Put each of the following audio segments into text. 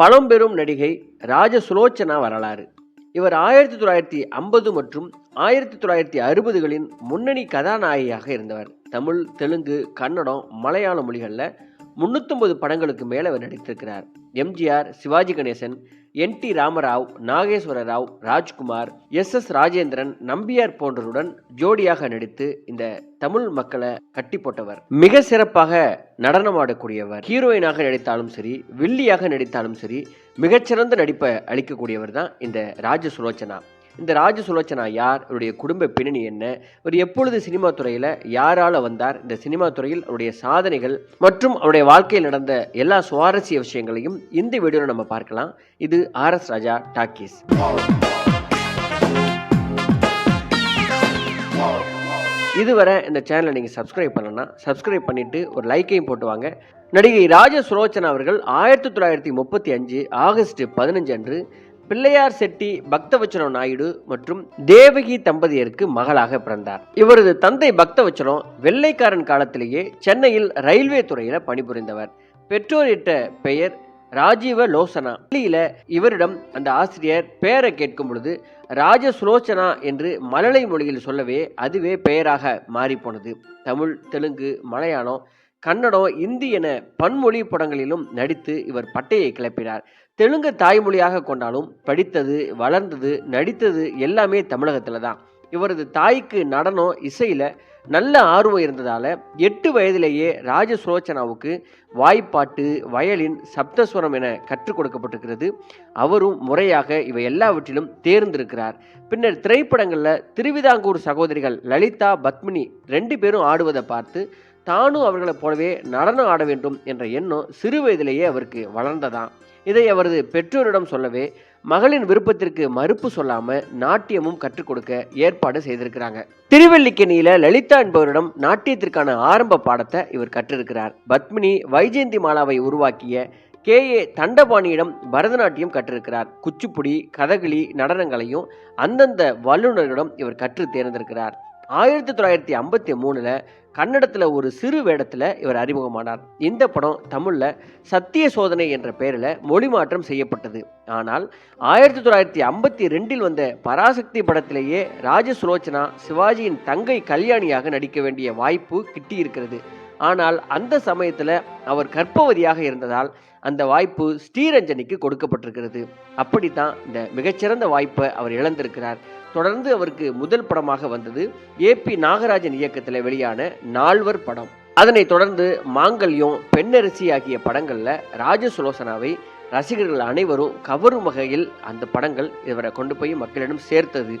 பழம்பெரும் நடிகை ராஜ சுலோச்சனா வரலாறு. இவர் ஆயிரத்தி தொள்ளாயிரத்தி ஐம்பது மற்றும் ஆயிரத்தி தொள்ளாயிரத்தி அறுபதுகளின் முன்னணி கதாநாயகியாக இருந்தவர். தமிழ் தெலுங்கு கன்னடம் மலையாள மொழிகளில் முன்னூத்தொன்பது படங்களுக்கு மேலே அவர் நடித்திருக்கிறார். எம்ஜிஆர் சிவாஜி கணேசன் என் டி ராமராவ் நாகேஸ்வர ராவ் ராஜ்குமார் எஸ் எஸ் ராஜேந்திரன் நம்பியார் போன்றவருடன் ஜோடியாக நடித்து இந்த தமிழ் மக்களை கட்டி போட்டவர். மிக சிறப்பாக நடனமாடக்கூடியவர் ஹீரோயினாக நடித்தாலும் சரி வில்லியாக நடித்தாலும் சரி மிகச்சிறந்த நடிப்பை அளிக்கக்கூடியவர் தான் இந்த ராஜ சுலோச்சனா. இந்த ராஜ சுலோச்சனா யார்? அவருடைய குடும்ப பின்னணி என்ன? இவர் எப்பொழுது சினிமா துறையில் யாரால வந்தார்? இந்த சினிமா துறையில் அவருடைய சாதனைகள் மற்றும் அவருடைய வாழ்க்கையில் நடந்த எல்லா சுவாரஸ்ய விஷயங்களையும் இந்த வீடியோவில் நம்ம பார்க்கலாம். இது ஆர் எஸ் ராஜா டாக்கீஸ். இதுவரை இந்த சேனலை நீங்கள் சப்ஸ்கிரைப் பண்ணலன்னா சப்ஸ்கிரைப் பண்ணிட்டு ஒரு லைக்கையும் போட்டு வாங்க. நடிகை ராஜ சுலோச்சனா அவர்கள் ஆயிரத்தி தொள்ளாயிரத்தி முப்பத்தி அஞ்சு ஆகஸ்ட் பதினஞ்சு அன்று பிள்ளையார் செட்டி பக்தவச்சனம் நாயுடு மற்றும் தேவகி தம்பதியருக்கு மகளாக பிறந்தார். இவரது தந்தை பக்தவச்சனம் வெள்ளைக்காரன் காலத்திலேயே சென்னையில் ரயில்வே துறையில பணிபுரிந்தவர். பெற்றோரிட்ட பெயர் ராஜீவ லோசனா. பள்ளியில இவரிடம் அந்த ஆசிரியர் பெயரை கேட்கும் பொழுது ராஜ சுலோச்சனா என்று மலலை மொழியில் சொல்லவே அதுவே பெயராக மாறிப்போனது. தமிழ் தெலுங்கு மலையாளம் கன்னடம் இந்தி என பன்மொழி படங்களிலும் நடித்து இவர் பட்டையை கிளப்பினார். தெலுங்கு தாய்மொழியாக கொண்டாலும் படித்தது வளர்ந்தது நடித்தது எல்லாமே தமிழகத்தில் தான். இவரது தாய்க்கு நடனம் இசையில் நல்ல ஆர்வம் இருந்ததால் எட்டு வயதிலேயே ராஜ சுலோச்சனாவுக்கு வாய்ப்பாட்டு வயலின் சப்தஸ்வரம் என கற்றுக் கொடுக்கப்பட்டிருக்கிறது. அவரும் முறையாக இவை எல்லாவற்றிலும் தேர்ந்திருக்கிறார். பின்னர் திரைப்படங்களில் திருவிதாங்கூர் சகோதரிகள் லலிதா பத்மினி ரெண்டு பேரும் ஆடுவதை பார்த்து தானும் அவர்களைப் போலவே நடனம் ஆட வேண்டும் என்ற எண்ணம் சிறு வயதிலேயே அவருக்கு வளர்ந்ததாம் இதை அவரது பெற்றோரிடம் சொல்லவே மகளின் விருப்பத்திற்கு மறுப்பு சொல்லாம நாட்டியமும் கற்றுக் கொடுக்க ஏற்பாடு செய்திருக்கிறாங்க. திருவல்லிக்கேணியில லலிதா என்பவரிடம் நாட்டியத்திற்கான ஆரம்ப பாடத்தை இவர் கற்றிருக்கிறார். பத்மினி வைஜெயந்தி மாலாவை உருவாக்கிய கே. ஏ. தண்டபாணியிடம் பரதநாட்டியம் கற்றிருக்கிறார். குச்சிப்புடி கதகளி நடனங்களையும் அந்தந்த வல்லுநர்களிடம் இவர் கற்று தேர்ந்திருக்கிறார் ஆயிரத்தி தொள்ளாயிரத்தி ஐம்பத்தி மூணில் கன்னடத்தில் ஒரு சிறு வேடத்தில் இவர் அறிமுகமானார். இந்த படம் தமிழில் சத்திய சோதனை என்ற பெயரில் மொழி மாற்றம் செய்யப்பட்டது. ஆனால் ஆயிரத்தி தொள்ளாயிரத்தி ஐம்பத்தி ரெண்டில் வந்த பராசக்தி படத்திலேயே ராஜ சுலோச்சனா சிவாஜியின் தங்கை கல்யாணியாக நடிக்க வேண்டிய வாய்ப்பு கிட்டியிருக்கிறது. ஆனால் அந்த சமயத்தில் அவர் கர்ப்பவதியாக இருந்ததால் அந்த வாய்ப்பு ஸ்ரீரஞ்சனிக்கு கொடுக்கப்பட்டிருக்கிறது. அப்படித்தான் இந்த மிகச்சிறந்த வாய்ப்பை அவர் இழந்திருக்கிறார். தொடர்ந்து அவருக்கு முதல் படமாக வந்தது ஏ பி நாகராஜன் இயக்கத்தில் வெளியான நால்வர் படம். அதனைத் தொடர்ந்து மாங்கல்யம் பெண்ணரசி ஆகிய படங்களில் ராஜ சுலோசனாவை ரசிகர்கள் அனைவரும் கவரும் வகையில் அந்த படங்கள் இவரை கொண்டு போய் மக்களிடம் சேர்த்தது.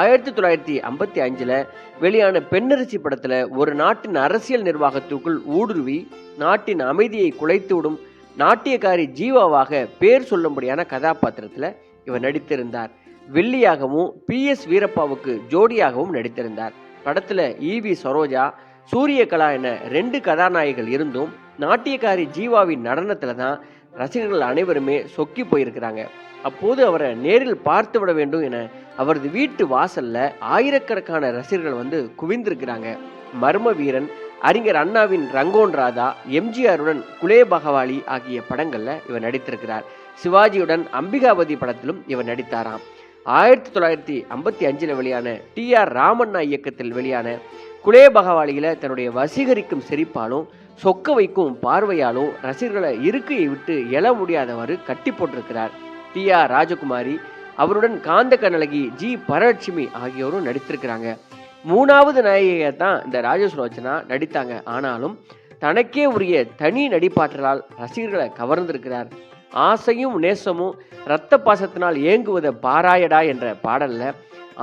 ஆயிரத்தி தொள்ளாயிரத்தி ஐம்பத்தி அஞ்சில் வெளியான பெண்ணரசி படத்தில் ஒரு நாட்டின் அரசியல் நிர்வாகத்திற்குள் ஊடுருவி நாட்டின் அமைதியை குலைத்து விடும் நாட்டியக்காரி ஜீவாவாக பேர் சொல்லும்படியான கதாபாத்திரத்தில் இவர் நடித்திருந்தார். வெள்ளியாகவும் பி எஸ் வீரப்பாவுக்கு ஜோடியாகவும் நடித்திருந்தார். படத்தில் ஈவி சரோஜா சூரியகலா என ரெண்டு கதாநாயகிகள் இருந்தும் நாட்டியக்காரி ஜீவாவின் நடனத்தில் தான் ரசிகர்கள் அனைவருமே சொக்கி போயிருக்கிறாங்க. அப்போது அவரை நேரில் பார்த்து விட வேண்டும் என அவரது வீட்டு வாசல்ல ஆயிரக்கணக்கான ரசிகர்கள் வந்து குவிந்திருக்கிறாங்க. மர்ம வீரன் அறிஞர் அண்ணாவின் ரங்கோன் ராதா எம்ஜிஆருடன் குலே பகவாலி ஆகிய படங்களில் இவர் நடித்திருக்கிறார். சிவாஜியுடன் அம்பிகாபதி படத்திலும் இவர் நடித்தாராம். ஆயிரத்தி தொள்ளாயிரத்தி ஐம்பத்தி அஞ்சில் வெளியான டி ஆர் ராமண்ணா இயக்கத்தில் வெளியான குலே பகவாலியில் தன்னுடைய வசீகரிக்கும் சிரிப்பாலும் சொக்க வைக்கும் பார்வையாலும் ரசிகர்களை இருக்கையை விட்டு எழ முடியாதவாறு கட்டி போட்டிருக்கிறார். டி ஆர் ராஜகுமாரி அவருடன் காந்த கண்ணழகி ஜி பரலட்சுமி ஆகியோரும் நடித்திருக்கிறாங்க. மூணாவது நாயகியை தான் இந்த ராஜசுலோச்சனா நடித்தாங்க. ஆனாலும் தனக்கே உரிய தனி நடிப்பாற்றலால் ரசிகர்களை கவர்ந்திருக்கிறார். ஆசையும் நேசமும் இரத்த பாசத்தினால் ஏங்குவதை பாராயடா என்ற பாடலில்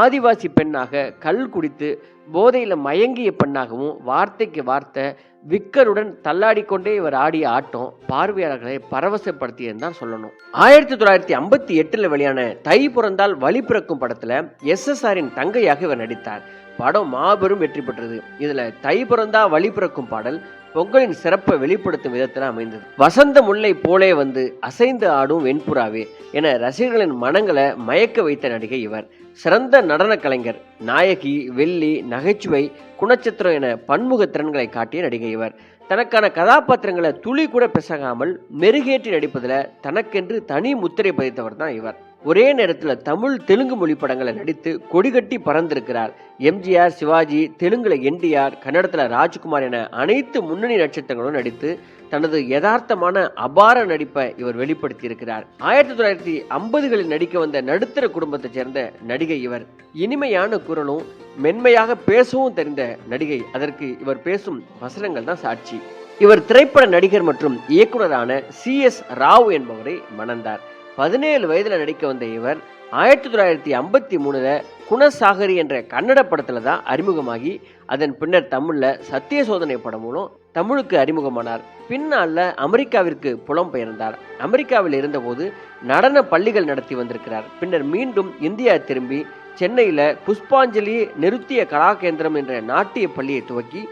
ஆதிவாசி பெண்ணாக கல் குடித்து போதையில் மயங்கிய பெண்ணாகவும் வார்த்தைக்கு வார்த்தை விக்கருடன் தள்ளாடிக்கொண்டே இவர் ஆடிய ஆட்டம் பார்வையாளர்களை பரவசப்படுத்தியதுன்னு தான் சொல்லணும். ஆயிரத்தி தொள்ளாயிரத்தி ஐம்பத்தி எட்டில் வெளியான தை பிறந்தால் வழி பிறக்கும் படத்தில் எஸ்எஸ்ஆரின் தங்கையாக இவர் நடித்தார். படம் மாபெரும் வெற்றி பெற்றது. இதில் தை பிறந்தா வழி பிறக்கும் பாடல் பொங்கலின் சிறப்பை வெளிப்படுத்தும் விதத்தில் அமைந்தது. வசந்த முல்லை போலே வந்து அசைந்து ஆடும் வெண்புறாவே என ரசிகர்களின் மனங்களை மயக்க வைத்த நடிகை இவர். சிறந்த நடன கலைஞர் நாயகி வெள்ளி நகைச்சுவை குணச்சித்திரம் என பன்முக திறன்களை காட்டிய நடிகை இவர். தனக்கான கதாபாத்திரங்களை துளி கூட பிசகாமல் மெருகேற்றி நடிப்பதில் தனக்கென்று தனி முத்திரை பதித்தவர் தான் இவர். ஒரே நேரத்தில் தமிழ் தெலுங்கு மொழி படங்களை நடித்து கொடிகட்டி பறந்திருக்கிறார். எம்ஜிஆர் சிவாஜி தெலுங்குல என்டிஆர் கன்னடத்தில் ராஜ்குமார் என அனைத்து முன்னணி நட்சத்திரங்களும் நடித்து தனது யதார்த்தமான அபார நடிப்பை இவர் வெளிப்படுத்தி இருக்கிறார் ஆயிரத்தி தொள்ளாயிரத்தி ஐம்பதுகளில் நடிக்க வந்த நடுத்தர குடும்பத்தைச் சேர்ந்த நடிகை இவர். இனிமையான குரலும் மென்மையாக பேசவும் தெரிந்த நடிகை. அதற்கு இவர் பேசும் வசனங்கள் தான் சாட்சி. இவர் திரைப்பட நடிகர் மற்றும் இயக்குனரான சி எஸ் ராவ் என்பவரை மணந்தார். பதினேழு வயதில் நடிக்க வந்த இவர் ஆயிரத்தி தொள்ளாயிரத்தி ஐம்பத்தி மூணுல குணசாகரி என்ற கன்னட படத்தில் தான் அறிமுகமாகி அதன் பின்னர் தமிழில் சத்திய சோதனை படம் மூலம் தமிழுக்கு அறிமுகமானார். பின்னால அமெரிக்காவிற்கு புலம்பெயர்ந்தார் அமெரிக்காவில் இருந்தபோது நடன பள்ளிகள் நடத்தி வந்திருக்கிறார். பின்னர் மீண்டும் இந்தியா திரும்பி சென்னையில் புஷ்பாஞ்சலி நிறுத்திய கலாகேந்திரம் என்ற நாட்டிய பள்ளியை துவக்கி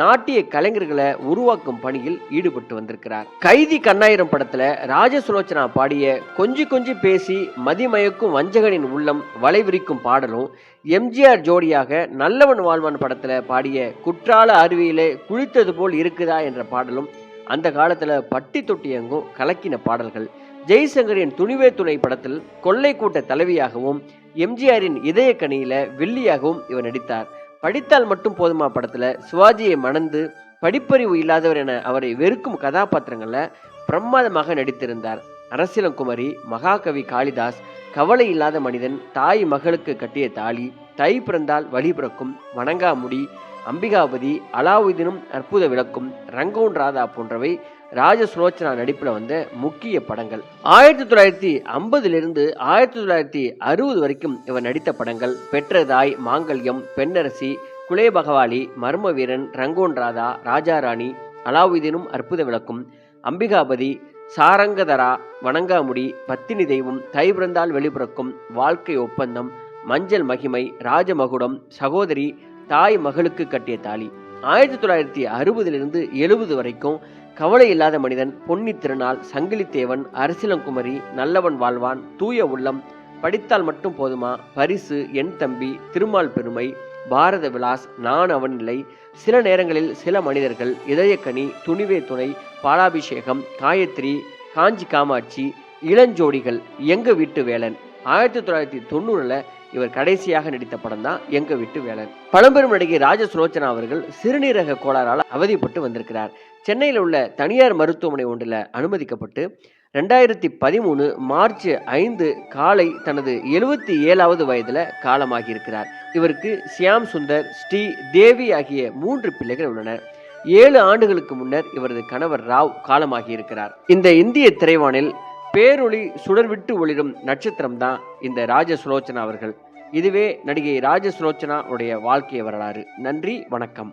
நாட்டிய கலைஞர்களை உருவாக்கும் பணியில் ஈடுபட்டு வந்திருக்கிறார். கைதி கண்ணாயிரம் படத்துல ராஜசுலோச்சனா பாடிய கொஞ்சி கொஞ்சி பேசி மதிமயக்கும் வஞ்சகனின் உள்ளம் வளைவிரிக்கும் பாடலும் எம்ஜிஆர் ஜோடியாக நல்லவன் வாழ்வான் படத்துல பாடிய குற்றால அருவியிலே குளித்தது போல் இருக்குதா என்ற பாடலும் அந்த காலத்துல பட்டி தொட்டி எங்கும் கலக்கின பாடல்கள். ஜெய்சங்கரின் துணிவே துணை படத்தில் கொள்ளை கூட்ட தலைவியாகவும் எம்ஜிஆரின் இதய கணியில வில்லியாகவும் இவர் நடித்தார். படித்தால் மட்டும் போதுமா படத்தில்? சிவாஜியை மணந்து படிப்பறிவு இல்லாதவர் என அவரை வெறுக்கும் கதாபாத்திரங்களில் பிரமாதமாக நடித்திருந்தார். அரசியலங்குமரி மகாகவி காளிதாஸ் கவலை இல்லாத மனிதன் தாய் மகளுக்கு கட்டிய தாலி தை பிறந்தால் வழி பிறக்கும் வணங்காமுடி அம்பிகாபதி அலாவுதீனும் அற்புத விளக்கும் ரங்கோன் ராதா போன்றவை ராஜ சுலோச்சனா நடிப்பில் வந்த முக்கிய படங்கள். ஆயிரத்தி தொள்ளாயிரத்தி ஐம்பதிலிருந்து ஆயிரத்தி தொள்ளாயிரத்தி அறுபது வரைக்கும் இவர் நடித்த படங்கள். பெற்றதாய் மாங்கல்யம் பெண்ணரசி குலே பகவாலி மர்ம வீரன் ரங்கோன் ராதா ராஜாராணி அலாவுதீனும் அற்புத விளக்கும் அம்பிகாபதி சாரங்கதரா வணங்காமுடி பத்தினி தெய்வம் தை பிறந்தால் வெளிபிறக்கும் வாழ்க்கை ஒப்பந்தம் மஞ்சள் மகிமை ராஜமகுடம் சகோதரி தாய் மகளுக்கு கட்டிய தாலி. ஆயிரத்தி தொள்ளாயிரத்தி அறுபதிலிருந்து எழுபது வரைக்கும் கவலை இல்லாத மனிதன் பொன்னி திருநாள் சங்கிலித்தேவன் அரசிலங்குமரி நல்லவன் வாழ்வான் தூய உள்ளம் படித்தால் மட்டும் போதுமா? பரிசு என் தம்பி திருமால் பெருமை பாரத விலாஸ் நான் அவனில்லை சில நேரங்களில் சில மனிதர்கள் இதயக்கனி துணிவே துணை பாலாபிஷேகம் காயத்ரி காஞ்சி காமாட்சி இளஞ்சோடிகள் எங்க வீட்டு வேலன். ஆயிரத்தி தொள்ளாயிரத்தி தொண்ணூறுல இவர் கடைசியாக நடித்த படம் தான் எங்க வீட்டு வேலன். பழம்பெரும் நடிகை ராஜ சுலோச்சனா அவர்கள் சிறுநீரக கோளாறால் அவதிப்பட்டு வந்திருக்கிறார். சென்னையில் உள்ள தனியார் மருத்துவமனை ஒன்றில் அனுமதிக்கப்பட்டு ரெண்டாயிரத்தி பதிமூணு மார்ச் ஐந்து காலை தனது எழுபத்தி ஏழாவது வயதில் காலமாகியிருக்கிறார். இவருக்கு சியாம் சுந்தர் ஸ்ரீ தேவி ஆகிய மூன்று பிள்ளைகள் உள்ளனர். ஏழு ஆண்டுகளுக்கு முன்னர் இவரது கணவர் ராவ் காலமாகியிருக்கிறார். இந்த இந்திய திரைவானில் பேரொளி சுடர்விட்டு ஒளிரும் நட்சத்திரம் தான் இந்த ராஜ சுலோச்சனா அவர்கள். இதுவே நடிகை ராஜ சுலோச்சனா உடைய வாழ்க்கை வரலாறு. நன்றி வணக்கம்.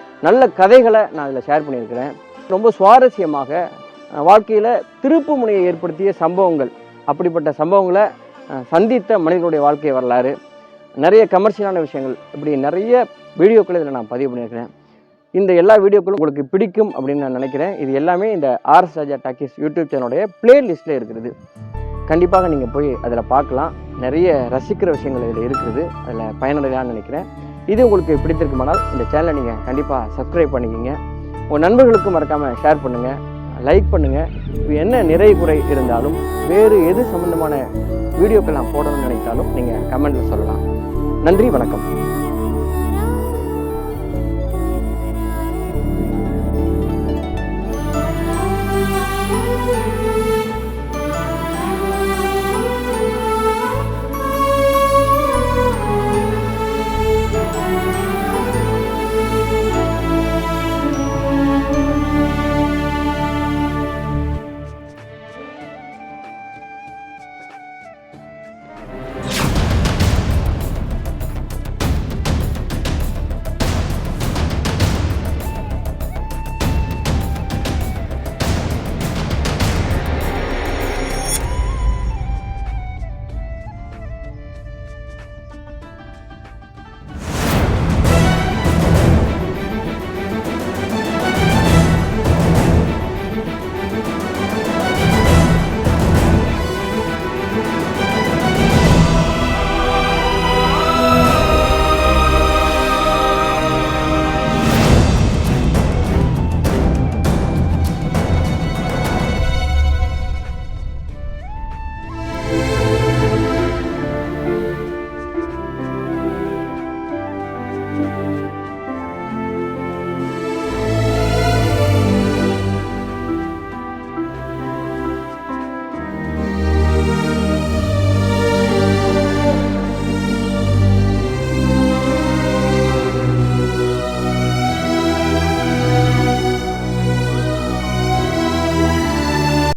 நல்ல கதைகளை நான் இதில் ஷேர் பண்ணியிருக்கிறேன். ரொம்ப சுவாரஸ்யமாக வாழ்க்கையில் திருப்பு முனையை ஏற்படுத்திய சம்பவங்கள் அப்படிப்பட்ட சம்பவங்களை சந்தித்த மனிதனுடைய வாழ்க்கை வரலாறு நிறைய கமர்ஷியலான விஷயங்கள் இப்படி நிறைய வீடியோக்களை இதில் நான் பதிவு பண்ணியிருக்கிறேன். இந்த எல்லா வீடியோக்களும் உங்களுக்கு பிடிக்கும் அப்படின்னு நான் நினைக்கிறேன். இது எல்லாமே இந்த ஆர்எஸ் ராஜா டாக்கிஸ் யூடியூப் சேனலுடைய பிளேலிஸ்ட்டில் இருக்கிறது. கண்டிப்பாக நீங்கள் போய் அதில் பார்க்கலாம். நிறைய ரசிக்கிற விஷயங்கள் இதில் இருக்குது அதில் பயனுள்ளதான்னு நினைக்கிறேன். இது உங்களுக்கு பிடித்திருக்குமானால் இந்த சேனலை நீங்கள் கண்டிப்பாக சப்ஸ்கிரைப் பண்ணிக்கிங்க. உங்கள் நண்பர்களுக்கும் மறக்காமல் ஷேர் பண்ணுங்கள் லைக் பண்ணுங்கள் இப்போ என்ன நிறை குறை இருந்தாலும் வேறு எது சம்மந்தமான வீடியோக்கள் நான் போடணும்னு நினைத்தாலும் நீங்கள் கமெண்ட்டில் சொல்லலாம். நன்றி வணக்கம்.